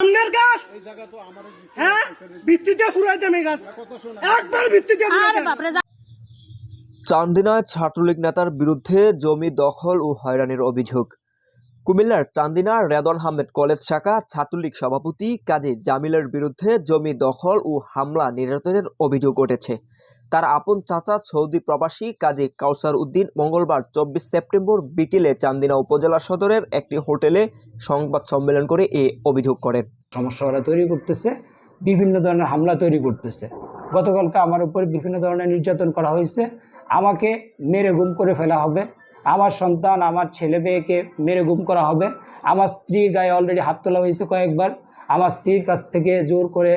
সামনের গাছ? হ্যাঁ? ভিত্তিতে ফুরাই দেবে গাছ। একবার ভিত্তিতে ফুরাই আরে দেবে। বাপরে যা- চান্দিনায় ছাত্রলীগ নেতার বিরুদ্ধে জমি দখল ও হয়রানির অভিযোগ। কুমিল্লার চান্দিনার রেদন আহমেদ কলেজ শাখা, ছাত্রলীগ সভাপতি কাজী জামিলের বিরুদ্ধে জমি দখল ও হামলা নির্যাতনের অভিযোগ উঠেছে। তার আপন চাচা সৌদি প্রবাসী কাজী কাউসার উদ্দিন মঙ্গলবার চব্বিশ সেপ্টেম্বর বিকেলে চান্দিনা উপজেলা সদরের একটি হোটেলে সংবাদ সম্মেলন করে এ অভিযোগ করেন। সমস্যা ওরা তৈরি করতেছে, বিভিন্ন ধরনের হামলা তৈরি করতেছে। গতকালকে আমার উপর বিভিন্ন ধরনের নির্যাতন করা হয়েছে। আমাকে মেরে গুম করে ফেলা হবে। আমার সন্তান, আমার ছেলে মেয়েকে মেরে গুম করা হবে। আমার স্ত্রীর গায়ে অলরেডি হাত তোলা হয়েছে কয়েকবার। আমার স্ত্রীর কাছ থেকে জোর করে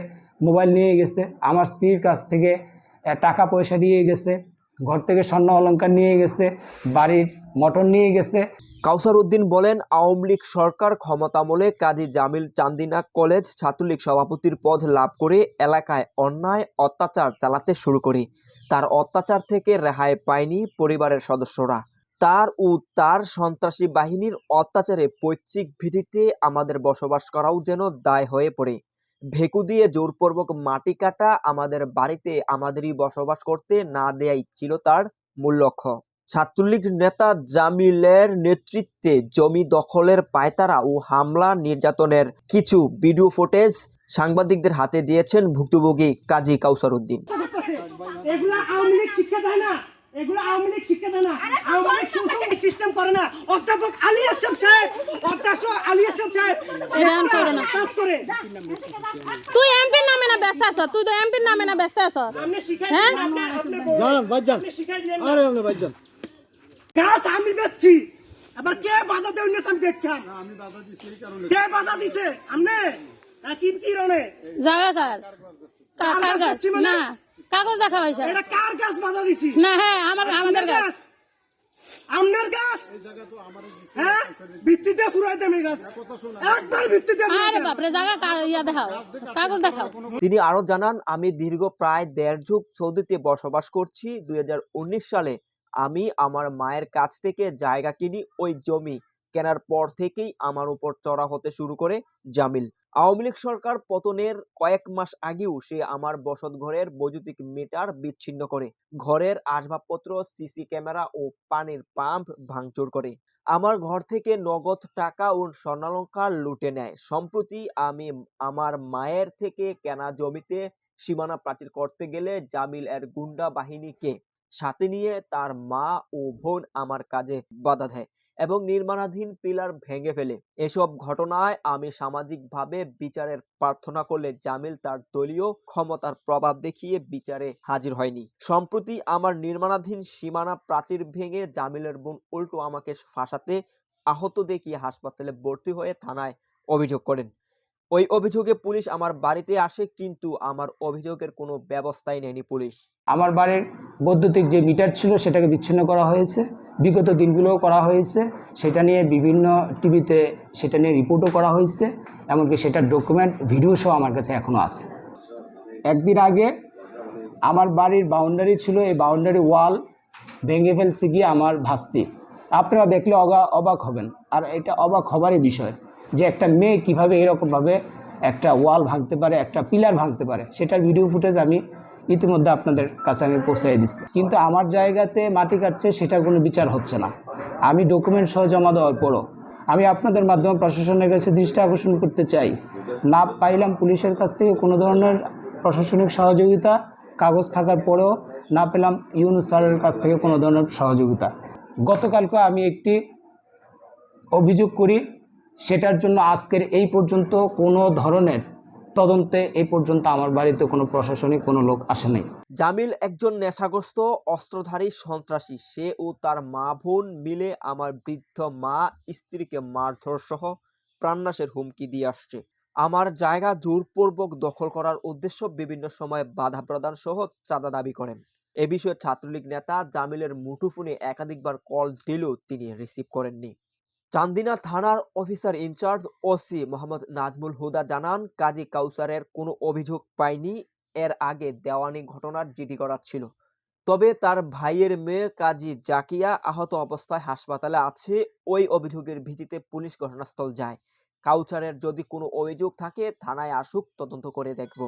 মোবাইল নিয়ে গেছে। আমার স্ত্রীর কাছ থেকে টাকা পয়সা নিয়ে গেছে। ঘর থেকে স্বর্ণ অলঙ্কার নিয়ে গেছে। বাড়ির মটন নিয়ে গেছে। কাউসার উদ্দিন বলেন, আওয়ামী লীগ সরকার ক্ষমতামলে কাজী জামিল চান্দিনা কলেজ ছাত্রলীগ সভাপতির পদ লাভ করে এলাকায় অন্যায় অত্যাচার চালাতে শুরু করে। তার অত্যাচার থেকে রেহাই পায়নি পরিবারের সদস্যরা। তার ও তার সন্ত্রাসী বাহিনীর অত্যাচারে পৈতৃক ভিটিতে আমাদের বসবাস করাও যেন দায় হয়ে পড়ে। ভেকু দিয়ে জোরপূর্বক মাটি কাটা আমাদের বাড়িতে আমাদেরই বসবাস করতে না দেয়াই ছিল তার মূল লক্ষ্য। ছাত্রলীগ নেতা জামিলের নেতৃত্বে জমি দখলের পায়তারা ও হামলা নির্যাতনের কিছু ভিডিও ফুটেজ সাংবাদিকদের হাতে দিয়েছেন ভুক্তভোগী কাজী কাউসার উদ্দিন। এগুলা আওয়ামী লীগ শিক্ষা দেয় না। আওয়ামী লীগ সুসংগঠিত সিস্টেম করে না। অধ্যাপক আলী আশরাফ সাহেব অধ্যাপক আলী আশরাফ সাহেব এখন করো। না। কাজ করে। তুই এমপির নামে না ব্যস্ত আছ? তুই তো এমপির নামে না ব্যস্ত আছ? আপনি শিখাই হ্যাঁ? আপনি আপনি। যান। ভাইজান আপনি। আরে আপনি ভাইজান গাছ আমি বেচছি। এবার কে বাধা দেয় আমি? দেখতাম কে বাধা দিছে? আমনে হ্যাঁ, কি কি রনে জায়গা কার? কার কার গাছ মানে? না। কাগজ দেখা হয়েছে। এটা কার গাছ বাধা দিছি? না হ্যাঁ আমার আমাদের গাছ। আমনের গাছ? হ্যাঁ? ভিত্তিতে ফুরাই দেবে গাছ। একবার ভিত্তিতে আরে বাপরে জায়গা ইয়া দেখাও। কাগজ দেখাও। তিনি আরও জানান আমি দীর্ঘ প্রায় দেড় যুগ সৌদিতে বসবাস করছি। দুই হাজার উনিশ সালে আমি আমার মায়ের কাছ থেকে জায়গা কিনি ওই জমি। কেনার পর থেকেই আমার উপর চড়া হতে শুরু করে জামিল। আওয়ামী লীগ সরকার পতনের কয়েক মাস আগেও সে আমার বসত ঘরের বৈদ্যুতিক মিটার বিচ্ছিন্ন করে। ঘরের আসবাবপত্র, সিসি ক্যামেরা ও পানির পাম্প ভাঙচুর করে। আমার ঘর থেকে নগদ টাকা ও স্বর্ণালঙ্কার লুটে নেয়। সম্প্রতি আমি আমার মায়ের থেকে কেনা জমিতে সীমানা প্রাচীর করতে গেলে জামিল এর গুন্ডা বাহিনীকে সাথে নিয়ে তার মা ও বোন আমার কাজে বাধা দেয় এবং নির্মাণাধীন পিলার ভেঙে ফেলে। এসব ঘটনায় আমি সামাজিকভাবে বিচারের প্রার্থনা করলে জামিল তার দলীয় ক্ষমতার প্রভাব দেখিয়ে বিচারে হাজির হয়নি। সম্প্রতি আমার নির্মাণাধীন সীমানা প্রাচীর ভেঙে জামিলের বোন উল্টো আমাকে ফাঁসাতে আহত দেখিয়ে হাসপাতালে ভর্তি হয়ে থানায় অভিযোগ করেন। ওই অভিযোগে পুলিশ আমার বাড়িতে আসে কিন্তু আমার অভিযোগের কোনো ব্যবস্থাই নেয়নি পুলিশ। আমার বাড়ির বৈদ্যুতিক যে মিটার ছিল সেটাকে বিচ্ছিন্ন করা হয়েছে। বিগত দিনগুলোও করা হয়েছে। সেটা নিয়ে বিভিন্ন টিভিতে সেটা নিয়ে রিপোর্টও করা হয়েছে। এমনকি সেটার ডকুমেন্ট, ভিডিও সহ আমার কাছে এখনও আছে। একদিন আগে আমার বাড়ির বাউন্ডারি ছিল, এই বাউন্ডারি ওয়াল ভেঙে ফেলছে গিয়ে আমার ভাস্তি। আপনারা দেখলে অগা, অবাক হবেন। আর এটা অবাক হবারই বিষয় যে একটা মেয়ে কীভাবে এরকমভাবে একটা ওয়াল ভাঙতে পারে, একটা পিলার ভাঙতে পারে। সেটার ভিডিও ফুটেজ আমি ইতিমধ্যে আপনাদের কাছে আমি পৌঁছাই দিচ্ছি। কিন্তু আমার জায়গাতে মাটি কাটছে, সেটার কোনো বিচার হচ্ছে না। আমি ডকুমেন্ট সহ জমা দেওয়ার পরও আমি আপনাদের মাধ্যমে প্রশাসনের কাছে দৃষ্টি আকর্ষণ করতে চাই। না পাইলাম পুলিশের কাছ থেকে কোনো ধরনের প্রশাসনিক সহযোগিতা, কাগজ থাকার পরেও না পেলাম ইউনুস স্যারের কাছ থেকে কোনো ধরনের সহযোগিতা। গতকালকে আমি একটি অভিযোগ করি, সেটার জন্য আজকের এই পর্যন্ত কোনো ধরনের তদন্তে এই পর্যন্ত আমার বাড়িতে কোনো প্রশাসনিক কোনো লোক আসে নাই। জামিল একজন নেশাগ্রস্ত, অস্ত্রধারী সন্ত্রাসী। সে ও তার মা বোন মিলে আমার বৃদ্ধ মা স্ত্রীকে মারধর সহ প্রাণনাশের হুমকি দিয়ে আসছে। আমার জায়গা জোরপূর্বক দখল করার উদ্দেশ্য বিভিন্ন সময় বাধা প্রদান সহ চাঁদা দাবি করেন। এ বিষয়ে ছাত্রলীগ নেতা জামিলের মুঠোফোনে একাধিকবার কল দিলেও তিনি রিসিভ করেননি। চান্দিনা থানার officer incharge OC Mohammad Nazmul Huda জানান, কাজী কাউসারের কোনো অভিযোগ পায়নি, এর আগে দেওয়ানি ঘটনার জিডি করা ছিল তবে তার ভাইয়ের মেয়ে কাজী জাকিয়া আহত অবস্থায় হাসপাতালে আছে, ওই অভিযোগের ভিত্তিতে পুলিশ ঘটনাস্থল যায়। কাউচারের যদি কোনো অভিযোগ থাকে, থানায় আসুক, তদন্ত করে দেখব।